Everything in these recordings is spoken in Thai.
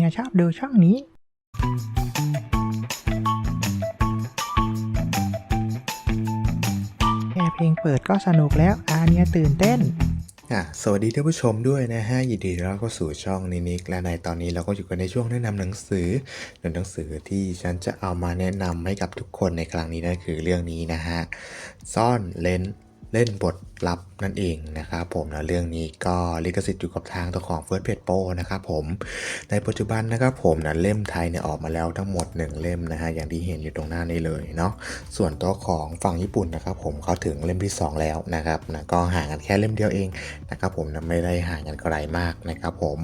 ฮียชอบดูช่องนี้ แค่เพลงเปิดก็สนุกแล้วอาเนียตื่นเต้นอะสวัสดีท่านผู้ชมด้วยนะฮะยินดีต้อนรับเข้าสู่ช่องนินิกและในตอนนี้เราก็อยู่กันในช่วงแนะนำหนังสือหนังสือที่ฉันจะเอามาแนะนำให้กับทุกคนในครั้งนี้นั่นคือเรื่องนี้นะฮะซ่อนเลน เล่นบทลับนั่นเองนะครับผมนะเรื่องนี้ก็ลิขสิทธิ์อยู่กับทางตัวของ First Page Pro นะครับผมในปัจจุบันนะครับผมนะเล่มไทยเนี่ยออกมาแล้วทั้งหมด 1 เล่มนะฮะอย่างที่เห็นอยู่ตรงหน้านี้เลยเนาะส่วนตัวของฝั่งญี่ปุ่นนะครับผมเขาถึงเล่มที่ 2 แล้วนะครับนะก็ห่างกันแค่เล่มเดียวเองนะครับผมนะไม่ได้ห่างกันไกลมากนะครับผม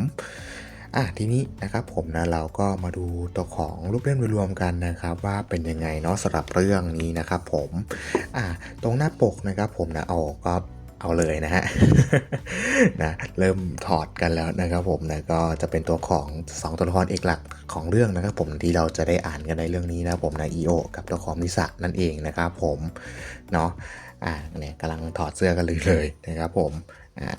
อะทีนี้นะครับผมนะเราก็มาดูตัวของรูปเล่มโดยรวมกันนะครับ ว่าเป็นยังไงเนาะสำหรับเรื่องนี้นะครับผมอะตรงหน้าปกนะครับผมนะเอาก็เอาเลยนะฮะนะเริ่มถอดกันแล้วนะครับผมนะก็จะเป็นตัวของสองตัวละครเอกหลักของเรื่องนะครับผมที่เราจะได้อ่านกันในเรื่องนี้นะครับผมนะอีโอกับตัวของมิสะนั่นเองนะครับผมเนาะอ่าเนี่ยกำลังถอดเสื้อกันเลยเลยนะครับผมอ่า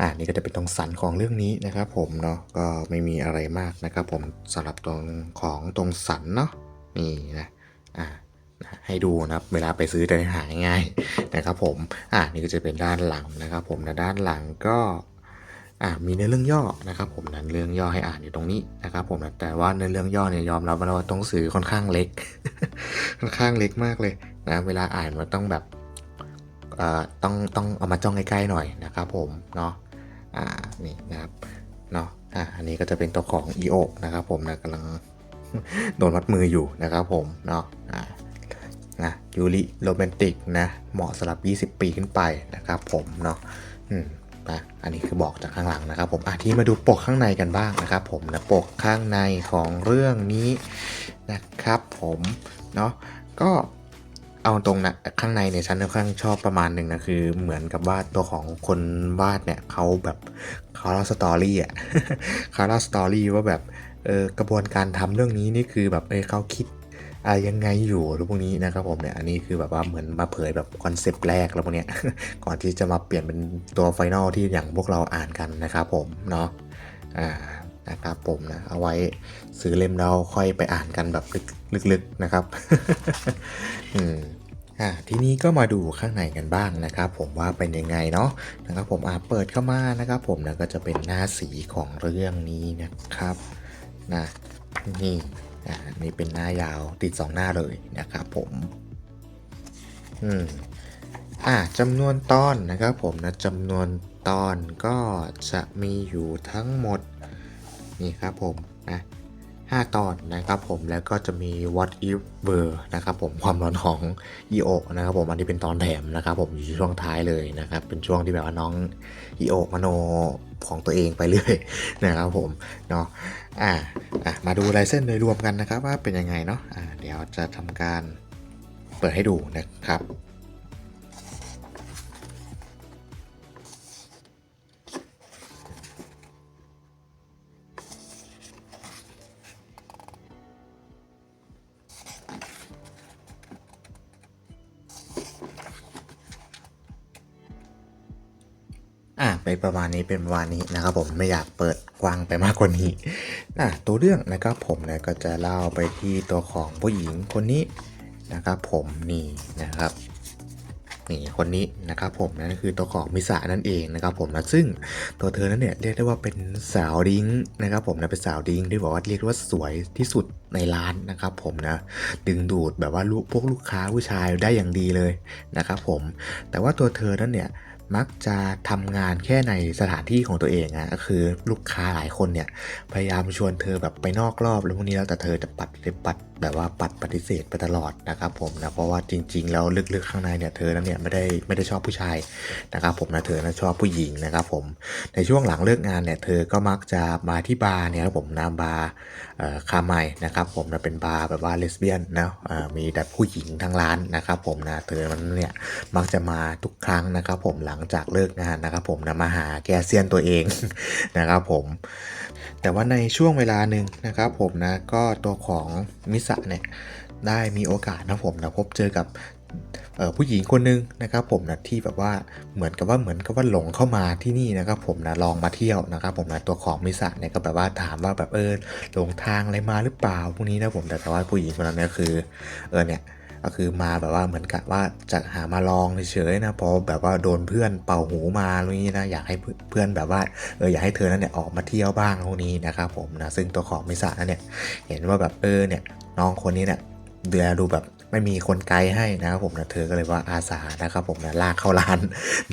อ่านี่ก็จะเป็นตรงสันของเรื่องนี้นะครับ ผมเนาะก็ไม่มีอะไรมากนะครับ ผมสำหรับตรงของตรงสันเนาะนี่นะอ่านะให้ดูนะครับเวลาไปซื้อจะได้หาง่ายนะครับ ผมอ่านี่ก็จะเป็นด้านหลังนะครับ ผมนะด้านหลังก็อ่ามีในเรื่องย่อนะครับ ผมนั้นเรื่องย่อให้อ่านอยู่ตรงนี้นะครับ ผมนะแต่ว่าในเรื่องย่อเนี่ยยอมรับว่าต้องสื่อค่อนข้างเล็ก ค่อนข้างเล็กมากเลยนะเวลาอ่านมันต้องแบบเอ่อต้องต้องเอามาจ้องใกล้ๆหน่อยนะครับผมเนาะ อ่านี่นะครับเนาะอ่าอันนี้ก็จะเป็นตัวของ EO นะครับผมนะกำลังโดนมัดมืออยู่นะครับผมเนาะอ่านะยูริโรแมนติกนะเหมาะสำหรับ 20 ปีขึ้นไปนะครับผมเนาะอืมนะอันนี้คือบอกจากข้างหลังนะครับผมอะที่มาดูปกข้างในกันบ้างนะครับผมนะปกข้างในของเรื่องนี้นะครับผมเนาะก็ เอาตรงนะข้างในเนี่ยฉันค่อนข้างชอบประมาณหนึ่งนะคือเหมือนกับว่าตัวของคนวาดเนี่ยเขาแบบเขาเล่าสตอรี่อะเขาเล่าสตอรี่ว่าแบบเออกระบวนการทำเรื่องนี้นี่คือแบบเออเขาคิดอะไรยังไงอยู่หรือพวกนี้นะครับผมเนี่ยอันนี้คือแบบว่าเหมือนมาเผยแบบคอนเซปต์แรกแล้วพวกเนี้ยก่อนที่จะมาเปลี่ยนเป็นตัวไฟนอลที่อย่างพวกเราอ่านกันนะครับผมเนาะอ่า นะครับผมนะ เอาไว้ซื้อเล่มเราค่อยไปอ่านกันแบบลึกๆนะครับ อืมอ่าทีนี้ก็มาดูข้างในกันบ้างนะครับ ผมว่าเป็นยังไงเนาะนะครับผมอ่าเปิดเข้ามานะครับผมนะก็จะเป็นหน้าสีของเรื่องนี้นะครับนะนี่อ่านี่เป็นหน้ายาวติดสองหน้าเลยนะครับผมอืมอ่าจำนวนตอนนะครับผมนะจำนวนตอนก็จะมีอยู่ทั้งหมด นี่ครับผมนะห้าตอนนะครับผมแล้วก็จะมี what if were นะครับผมความร้อนของ EO นะครับผมอันนี้เป็นตอนแถมนะครับผมอยู่ช่วงท้ายเลยนะครับเป็นช่วงที่แบบว่าน้อง EO มโนของตัวเองไปเรื่อยนะครับผมเนาะอ่าอะมาดูลายเส้นโดยรวมกันนะครับว่าเป็นยังไงเนาะอ่าเดี๋ยวจะทำการเปิดให้ดูนะครับ ประมาณนี้เป็นประมานี้นะครับผมไม่อยากเปิดกว้างไปมากกว่านี้อะตัวเรื่องนะครับผมเนี่ยก็จะเล่าไปที่ตัวของผู้หญิงคนนี้นะครับผมนี่นะครับนี่คนนี้นะครับผมนั่นคือตัวของมิสานั่นเองนะครับผมนะซึ่งตัวเธอนั้นเนี่ยเรียกได้ว่าเป็นสาวดิ้งนะครับผมนะเป็นสาวดิ้งที่บอกว่าเรียกว่าสวยที่สุดในร้านนะครับผมนะดึงดูดแบบว่าลูกพวกลูกค้าผู้ชายได้อย่างดีเลยนะครับผมแต่ว่าตัวเธอนั้นเนี่ย มักจะทำงานแค่ในสถานที่ของตัวเองอะก็คือลูกค้าหลายคนเนี่ยพยายามชวนเธอแบบไปนอกรอบแล้วพวกนี้แล้วแต่เธอจะปัดปัดแบบว่าปัดปฏิเสธไปตลอดนะครับผมนะเพราะว่าจริง ๆ แล้วลึกๆข้างในเนี่ยเธอนั้นเนี่ยไม่ได้ไม่ได้ชอบผู้ชายนะครับผมนะเธอนะชอบผู้หญิงนะครับผมในช่วงหลังเลิกงานเนี่ยเธอก็มักจะมาที่บาร์เนี่ยครับผมนะบาร์คาไมนะครับผมนะเป็นบาร์แบบว่าเลสเบี้ยนนะมีแต่ผู้หญิงทั้งร้านนะครับผมนะเธอมันเนี่ยมักจะมาทุกครั้งนะครับผมหลังงจากเลิกงานนะครับผมนะมาหาแกเซียนตัวเองนะครับผม แต่ว่าในช่วงเวลาหนึ่งนะครับผมนะก็ตัวของมิสะเนี่ยได้มีโอกาสนะผมนะพบเจอกับผู้หญิงคนหนึงนะครับผมนะที่แบบว่าเหมือนกับว่าเหมือนกับว่าหลงเข้ามาที่นี่นะครับผมนะลองมาเที่ยวนะครับผมนะตัวของมิสะเนี่ยก็แบบว่าถามว่าแบบเออหลงทางอะไรมาหรือเปล่าพวกนี้นะผมแต่แต่ว่าผู้หญิงคนนั้นเนี่ยคือเออเนี่ย ก็คือมาแบบว่าเหมือนกับว่าจะหามาลองเฉยๆนะพอแบบว่าโดนเพื่อนเป่าหูมาอะไรนี้นะอยากให้เพื่อนแบบว่าเอออยากให้เธอนั้นเนี่ยออกมาเที่ยวบ้างพวกนี้นะครับผมนะซึ่งตัวของมิสะนั้นเนี่ยเห็นว่าแบบเออเนี่ยน้องคนนี้เนี่ยเดือดูแบบ ไม่มีคนไกด์ให้นะครับผมนะเธอก็เลยว่าอาสานะครับผมนะลากเข้าร้าน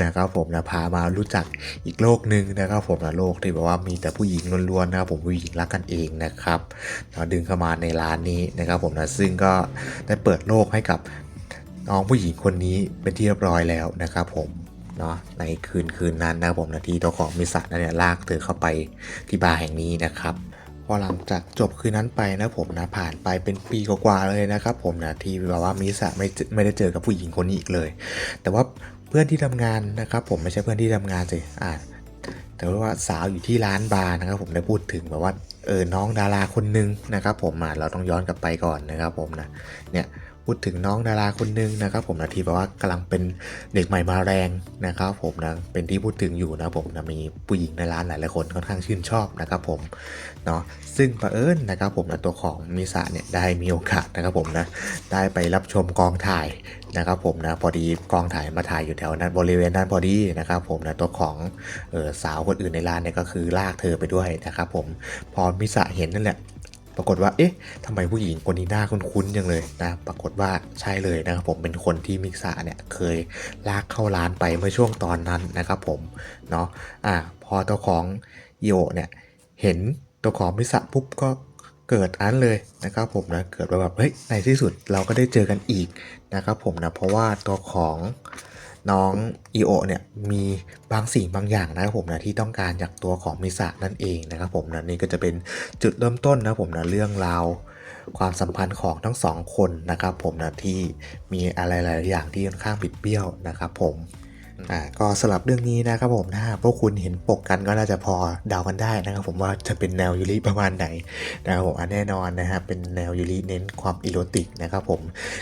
นะครับผมนะพามารู้จักอีกโลกหนึ่งนะครับผมนะโลกที่แบบว่ามีแต่ผู้หญิงล้วนๆนะครับผมผู้หญิงรักกันเองนะครับเราดึงเข้ามาในร้านนี้นะครับผมนะซึ่งก็ได้เปิดโลกให้กับน้องผู้หญิงคนนี้เป็นที่เรียบร้อยแล้วนะครับผมเนาะในคืนคืนนั้นนะครับผมนะที่ตัวของมิสซันเนี่ยลากเธอเข้าไปที่บาร์แห่งนี้นะครับ พอหลังจากจบคืนนั้นไปนะผมนะผ่านไปเป็นปีกว่าๆเลยนะครับผมนะที่แบบว่ามิสะไม่ไม่ได้เจอกับผู้หญิงคนนี้อีกเลย แต่ว่าเพื่อนที่ทำงานนะครับผมไม่ใช่เพื่อนที่ทำงานสิอ่าแต่ว่าสาวอยู่ที่ร้านบาร์นะครับผมได้พูดถึงแบบว่าเออน้องดาราคนหนึงนะครับผมอะเราต้องย้อนกลับไปก่อนนะครับผมนะเนี่ย พูดถึงน้องดาราคนหนึงนะครับ ผมนะที่แบบว่ากำลังเป็นเด็กใหม่มาแรงนะครับ ผมนะเป็นที่พูดถึงอยู่นะผมนะมีผู้หญิงในร้านหลายๆคนค่อนข้างชื่นชอบนะครับผมเนาะซึ่งเผอิญนะครับ ผมนะตัวของมิสะเนี่ยได้มีโอกาสนะครับผมนะได้ไปรับชมกองถ่ายนะครับผมนะพอดีกองถ่ายมาถ่ายอยู่แถวนั้นบริเวณนั้นพอดีนะครับ ผมนะตัวของออสาวคนอื่นในร้านเนี่ยก็คือลากเธอไปด้วยนะครับ ผมพอมิสะเห็นนั่นแหละ ปรากฏว่า เอ๊ะทำไมผู้หญิงคนนี้หน้าคุ้นๆจังเลยนะ ปรากฏว่าใช่เลยนะครับผมเป็นคนที่มิกซาเนี่ยเคยลากเข้าร้านไปเมื่อช่วงตอนนั้นนะครับผม เนาะอ่าพอตัวของโยเนี่ยเห็นตัวของมิกซาปุ๊บก็เกิดอันเลยนะครับผมนะเกิดว่าแบบเฮ้ยในที่สุดเราก็ได้เจอกันอีกนะครับผมนะเพราะว่าตัวของ น้องอีโอเนี่ยมีบางสิ่งบางอย่างนะครับผมนะที่ต้องการจากตัวของมิสะนั่นเองนะครับผมนะนี่ก็จะเป็นจุดเริ่มต้นนะครับผมนะเรื่องราวความสัมพันธ์ของทั้งสองคนนะครับผมนะที่มีอะไรหลายอย่างที่ค่อนข้างบิดเบี้ยวนะครับผม อ่าก็สลับเรื่องนี้นะครับผมถ้าพวกคุณเห็นปกกันก็น่าจะพอเดากันได้นะครับผมว่าจะเป็นแนวยูริประมาณไหนนะครับผมแน่นอนนะฮะเป็นแนวยูริเน้นความอีโรติกนะครับผม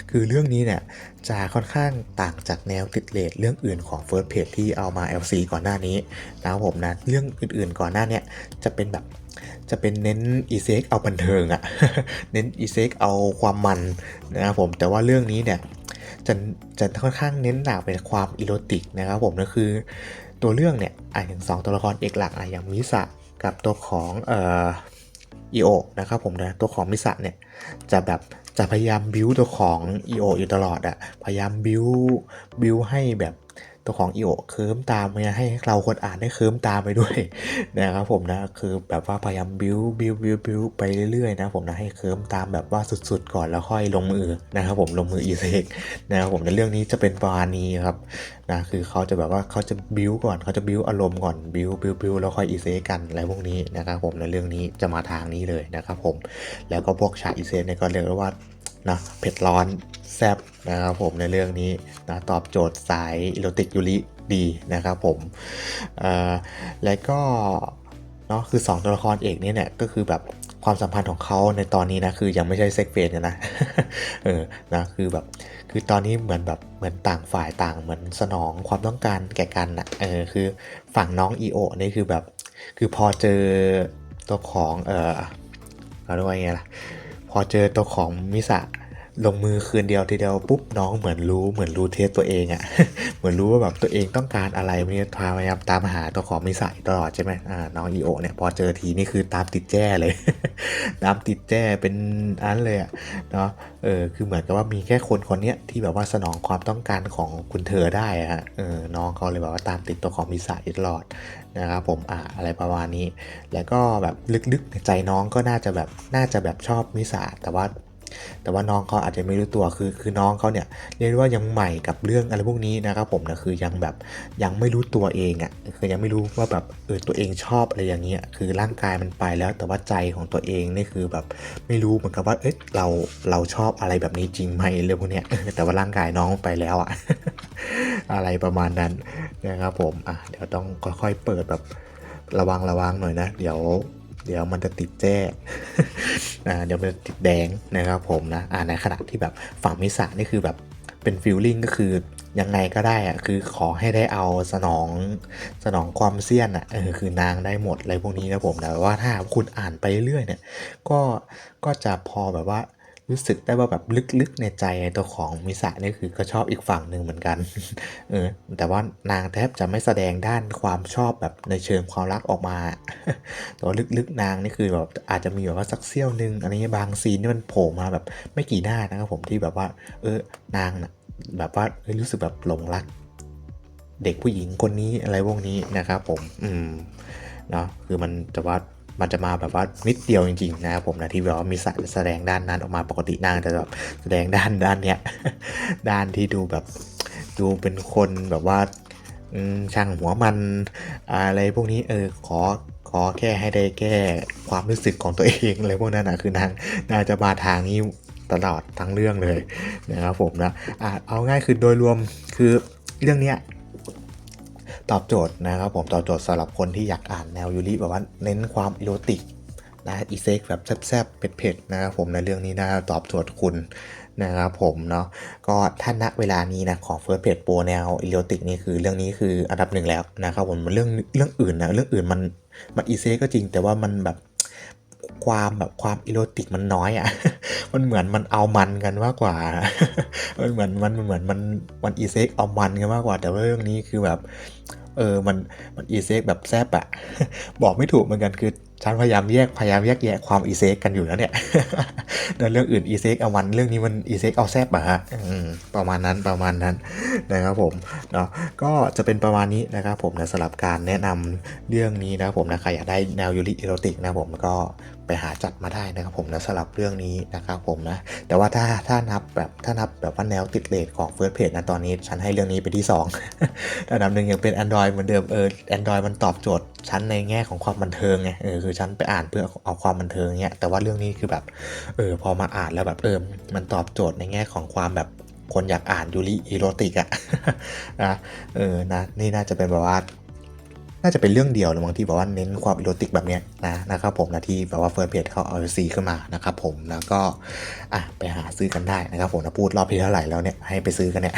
คือเรื่องนี้เนี่ยจะค่อนข้างต่างจากแนวติดเลทเรื่องอื่นของ First Page ที่เอามา LC ก่อนหน้านี้นะครับผมนะเรื่องอื่นๆก่อนหน้าเนี้ยจะเป็นแบบจะเป็นเน้นอีเซ็กเอาบันเทิงอะเน้นอีเซ็กเอาความมันนะครับผมแต่ว่าเรื่องนี้เนี่ย จะจะค่อนข้างเน้นหนักเป็นความอีโรติกนะครับผมก็คือตัวเรื่องเนี่ยอะอย่างสองตัวละครเอกหลักอะอย่างมิสะกับตัวของเอ่ออีโอนะครับผมนะตัวของมิสะเนี่ยจะแบบจะพยายามบิวตัวของ EO อยู่ตลอดอะพยายามบิวบิวให้แบบ ตัวของ EO เคิร์มตามไปให้เราคนอ่านได้เคิร์มตามไปด้วยนะครับผมนะคือแบบว่าพยายามบิวบิวบิวบิวไปเรื่อยๆนะผมนะให้เคิร์มตามแบบว่าสุดๆ ก่อนแล้วค่อยลงมือนะครับผมลงมืออีเซกนะครับผมในเรื่องนี้จะเป็นประมาณนี้ครับนะคือเขาจะแบบว่าเขาจะบิวก่อนเขาจะบิวอารมณ์ก่อนบิวบิวบิวแล้วค่อยอีเซกันอะไรพวกนี้นะครับผมในเรื่องนี้จะมาทางนี้เลยนะครับผมแล้วก็พวกฉากอีเซนเนี่ยก็เรียกว่านะเผ็ดร้อน แซบนะครับผมในเรื่องนี้นะตอบโจทย์สายอิโรติกยูริดีนะครับผมและก็เนาะคือ 2 ตัวละครเอกนี่เนี่ยก็คือแบบความสัมพันธ์ของเขาในตอนนี้นะคือยังไม่ใช่เซ็กเฟนนะเออนะคือแบบคือตอนนี้เหมือนแบบเหมือนต่างฝ่ายต่างเหมือนสนองความต้องการแก่กันนะเออคือฝั่งน้องอีโอนี่คือแบบคือพอเจอตัวของเออเขาเรียกว่าไงล่ะพอเจอตัวของมิสะ ลงมือคืนเดียวทีเดียวปุ๊บน้องเหมือนรู้เหมือนรู้เทสตัวเองอะ่ะ เหมือนรู้ว่าแบบตัวเองต้องการอะไรเนี่ยพยายามตามหาตัวของมิสะอยู่ตลอดใช่ไหมอ่าน้องอีโอเนี่ยพอเจอทีนี่คือตามติดแจ้เลย ตามติดแจ้เป็นอันเลยอะเนาะเออคือเหมือนกับว่ามีแค่คนคนเนี้ยที่แบบว่าสนองความต้องการของคุณเธอได้อะฮะเออน้องเขาเลยแบบว่าตามติดตัวของมิสะอยู่ตลอดนะครับผมอ่าอะไรประมาณนี้ แล้วก็แบบลึกๆในใจน้องก็น่าจะแบบน่าจะแบบชอบมิสาแต่ว่า แต่ว่าน้องเขาอาจจะไม่รู้ตัวคือคือน้องเขาเนี่ยเรียกได้ว่ายังใหม่กับเรื่องอะไรพวกนี้นะครับผมนะคือยังแบบยังไม่รู้ตัวเองอะ่ะคือยังไม่รู้ว่าแบบเออตัวเองชอบอะไรอย่างเงี้ยคือร่างกายมันไปแล้ว แต่ว่าใจของตัวเองนี่คือแบบไม่รู้เหมือนกับว่าเอ๊ะเราเราชอบอะไรแบบนี้จริงไหมเรื่องพวกเนี้ยแต่ว่าร่างกายน้องไปแล้วอะ่ะอะไรประมาณนั้นนะครับผมอะเดี๋ยวต้องค่อยๆเปิดแบบระวังระวังหน่อยนะ เดี๋ยว เดี๋ยวมันจะติดแจ้งเดี๋ยวมันจะติดแดงนะครับผมนะอ่าในขณะที่แบบฝั่งมิสานี่คือแบบเป็นฟิลลิ่งก็คือยังไงก็ได้อะคือขอให้ได้เอาสนองสนองความเซียนอะเออคือนางได้หมดอะไรพวกนี้นะผมแต่ว่าถ้าคุณอ่านไปเรื่อยเนี่ยก็ก็จะพอแบบว่า รู้สึกได้ว่าแบบลึกๆในใจตัวของมิสะนี่คือก็ชอบอีกฝั่งหนึ่งเหมือนกันเออแต่ว่านางแทบจะไม่แสดงด้านความชอบแบบในเชิงความรักออกมาแต่ว่าลึกๆนางนี่คือแบบอาจจะมีแบบว่าสักเสี้ยวหนึ่งอันนี้บางซีนที่มันโผล่มาแบบไม่กี่หน้านะครับผมที่แบบว่า เออนางนะแบบว่ารู้สึกแบบหลงรักเด็กผู้หญิงคนนี้อะไรพวกนี้นะครับผม อืม เนาะคือมันจะว่า มันจะมาแบบว่านิดเดียวจริงๆนะครับผมนะที่แบบว่ามีสายแสดงด้านนั้นออกมาปกตินางจะแบบแสดงด้านด้านเนี้ยด้านที่ดูแบบดูเป็นคนแบบว่าช่างหัวมันอะไรพวกนี้เออขอขอแค่ให้ได้แก้ความรู้สึกของตัวเองอะไรพวกนั้นนะคือนางนางจะมาทางนี้ตลอดทั้งเรื่องเลยนะครับผมนะอะเอาง่ายคือโดยรวมคือเรื่องเนี้ย ตอบโจทย์นะครับผมตอบโจทย์สำหรับคนที่อยากอ่านแนวยูริแบบว่าเน้นความอีโรติกนะอีเซ็กแบบแซบๆเผ็ดๆนะครับผมในเรื่องนี้นะตอบโจทย์คุณนะครับผมเนาะก็ถ้าณเวลานี้นะของ First Page Pro แนวอีโรติกนี่คือเรื่องนี้คืออันดับหนึ่งแล้วนะครับผมเรื่องเรื่องอื่นนะเรื่องอื่นมันมันอีเซ็กก็จริงแต่ว่ามันแบบ ความแบบความอีโรติกมันน้อยอะ่ะ มันเหมือนมันเอามันกันมากกว่า มันเหมือนมันเหมือนมันมันอีเซ็กเอามันกันมากกว่า แต่ว่าเรื่องนี้คือแบบเออ มัน มันอีเซ็กแบบแซบอะบอกไม่ถูกเหมือนกัน คือ ฉันพยายามแยก พยายามแยกแยะความอีเซ็กกันอยู่แล้วเนี่ยแต่เรื่องอื่นอีเซ็กเอาวัน เรื่องนี้มันอีเซ็กเอาแซบอะฮะประมาณนั้น ประมาณนั้นนะครับผม เนาะ ก็จะเป็นประมาณนี้นะครับผมนะสำหรับการแนะนำเรื่องนี้นะครับผมนะ ใครอยากได้แนวยูริอีโรติกนะผมก็ไปหาจัดมาได้นะครับผมนะสำหรับเรื่องนี้นะครับผมนะแต่ว่าถ้าถ้านับแบบถ้านับแบบว่าแนวติดเลทของ First Page นะตอนนี้ ฉันให้เรื่องนี้ไปที่2อันดับหนึ่งยังเป็น Android เหมือนเดิมเออ Android มันตอบโจทย์ฉันในแง่ของความบันเทิงไงเออคือฉันไปอ่านเพื่อเอาความบันเทิงเนี้ยแต่ว่าเรื่องนี้คือแบบเออพอมาอ่านแล้วแบบเออมันตอบโจทย์ในแง่ของความแบบคนอยากอ่านยูริอีโรติกอะนะเออนะนี่น่าจะเป็นแบบว่า น่าจะเป็นเรื่องเดียวเลยบางที่แบบว่าเน้นความอีโรติกแบบเนี้ยนะนะครับผมนะที่แบบว่าเฟิร์สเพจเขาเอาซีขึ้นมานะครับผมแล้วก็อะไปหาซื้อกันได้นะครับผมนะพูดรอบที่เท่าไหร่แล้วเนี่ยให้ไปซื้อกันเนี่ย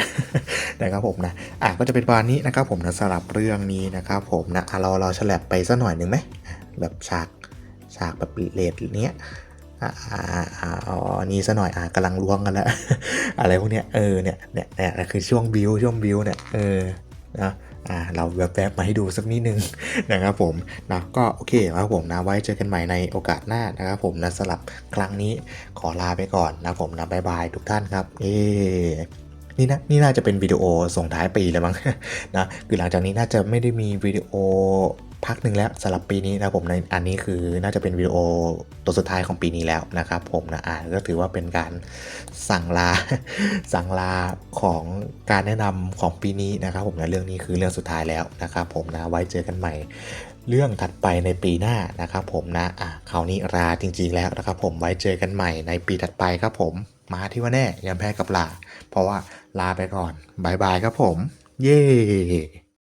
นะครับผมนะอะก็จะเป็นประมาณนี้นะครับผมนะสำหรับเรื่องนี้นะครับผมนะเราเราฉลับไปสักหน่อยหนึ่งไหมแบบฉากฉากแบบเลดเนี้ยอ่าอ๋อนี่ซะหน่อยอะกำลังล้วงกันแล้ว อะไรพวกเนี้ยเออเนี่ยเนี่ยเนี่ยคือช่วงบิวช่วงบิวเนี่ยเออนะ อ่าเราแวบๆมาให้ดูสักนิดนึงนะครับผมนะก็โอเคครับผมนะไว้เจอกันใหม่ในโอกาสหน้านะครับผมนะสลับครั้งนี้ขอลาไปก่อนนะผมนะบายบายทุกท่านครับ เอนี่นะนี่น่าจะเป็นวิดีโอส่งท้ายปีแล้วมั้งนะคือหลังจากนี้น่าจะไม่ได้มีวิดีโอ พักหนึ่งแล้วสำหรับปีนี้นะผมในอันนี้คือน่าจะเป็นวิดีโอตัวสุดท้ายของปีนี้แล้วนะครับผมนะอ่าก็ถือว่าเป็นการสั่งลาสั่งลาของการแนะนำของปีนี้นะครับผมนะเรื่องนี้คือเรื่องสุดท้ายแล้วนะครับผมนะไว้เจอกันใหม่เรื่องถัดไปในปีหน้านะครับผมนะอะคราวนี้ลาจริง ๆ แล้วนะครับผมไว้เจอกันใหม่ในปีถัดไปครับผม มาที่ว่าแน่ยังแพ้กับลา เพราะว่าลาไปก่อนบายบายครับผม เย้